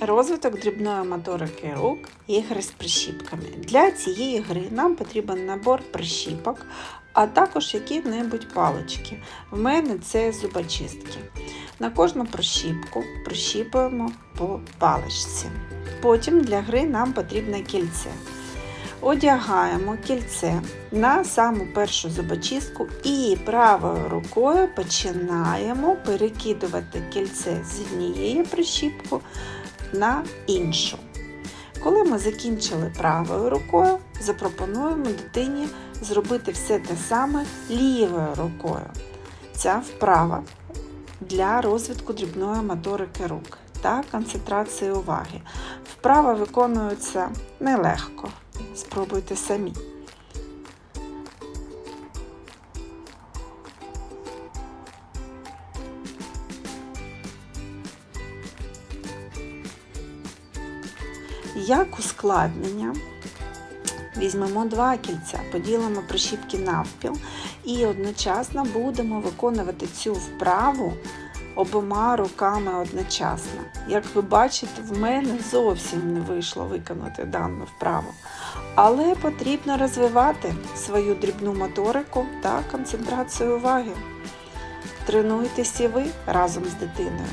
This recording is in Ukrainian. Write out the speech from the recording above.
Розвиток дрібної моторики рук, ігри з прищіпками. Для цієї гри нам потрібен набор прищіпок, а також які-небудь палички. В мене це зубочистки. На кожну прищіпку прищіпуємо по паличці. Потім для гри нам потрібне кільце. Одягаємо кільце на саму першу зубочистку і правою рукою починаємо перекидувати кільце з однієї прищіпки на іншу. Коли ми закінчили правою рукою, запропонуємо дитині зробити все те саме лівою рукою. Ця вправа для розвитку дрібної моторики рук та концентрації уваги. Вправа виконується нелегко. Спробуйте самі. Як ускладнення, візьмемо два кільця, поділимо прищіпки навпіл і одночасно будемо виконувати цю вправу обома руками одночасно. Як ви бачите, в мене зовсім не вийшло виконати дану вправу. Але потрібно розвивати свою дрібну моторику та концентрацію уваги. Тренуйтесь і ви разом з дитиною.